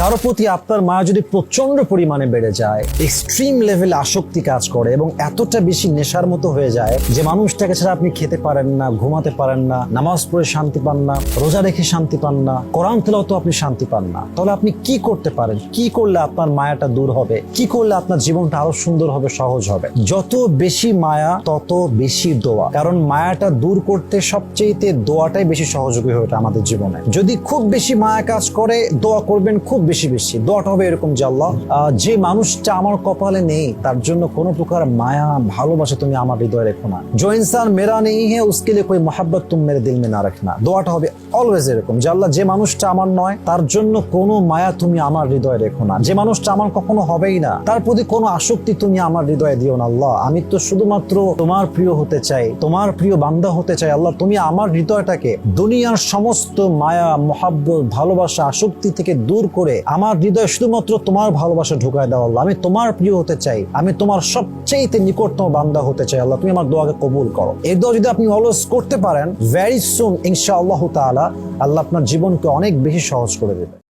কারও প্রতি আপনার মায়া যদি প্রচণ্ড পরিমাণে বেড়ে যায় এক্সট্রিম লেভেলে আসক্তি কাজ করে এবং এতটা বেশি নেশার মতো হয়ে যায় যে মানুষটাকে ছাড়া আপনি খেতে পারেন না, ঘুমাতে পারেন না, নামাজ পড়ে শান্তি পান না, রোজা রেখে শান্তি পান না, কোরআন তেলাও তো আপনি শান্তি পান না। তাহলে আপনি কি করতে পারেন? কি করলে আপনার মায়াটা দূর হবে? কি করলে আপনার জীবনটা আরও সুন্দর হবে, সহজ হবে? যত বেশি মায়া, তত বেশি দোয়া। কারণ মায়াটা দূর করতে সবচেয়েতে দোয়াটাই বেশি সহযোগী হয়ে ওঠে আমাদের জীবনে। যদি খুব বেশি মায়া কাজ করে, দোয়া করবেন, খুব বেশি বেশি দোয়াটা হবে এরকম যে আল্লাহ আহ, যে মানুষটা আমার কপালে নেই তার জন্য কোনো প্রকার মায়া ভালোবাসা তুমি আমার হৃদয়ে রেখো না जो इंसान मेरा नहीं है उसके लिए कोई मोहब्बत तुम मेरे दिल में ना रखना দোয়াটা হবে অলওয়েজ এরকম যে আল্লাহ যে মানুষটা আমার নয় তার জন্য কোনো মায়া তুমি আমার হৃদয়ে রেখো না যে মানুষটা আমার কখনো হবেই না তার প্রতি কোনো আসক্তি তুমি আমার হৃদয়ে দিও না আল্লাহ আমি তো শুধুমাত্র তোমার প্রিয় হতে চাই তোমার প্রিয় বান্দা হতে চাই আল্লাহ তুমি আমার হৃদয়টাকে দুনিয়ার সমস্ত মায়া মহাব্বত ভালোবাসা আসক্তি থেকে দূর করে আমার হৃদয় শুধুমাত্র তোমার ভালোবাসা ঢুকায় দাও আল্লাহ। আমি তোমার প্রিয় হতে চাই। আমি তোমার সবচেয়ে নিকটতম বান্দা হতে চাই। আল্লাহ, তুমি আমার দোয়াকে কবুল করো। এই দোয়া যদি আপনি অলওয়েজ করতে পারেন ভ্যারি সুন ইনশাআল্লাহ তাআলা, আল্লাহ আপনার জীবনকে অনেক বেশি সহজ করে দেবে।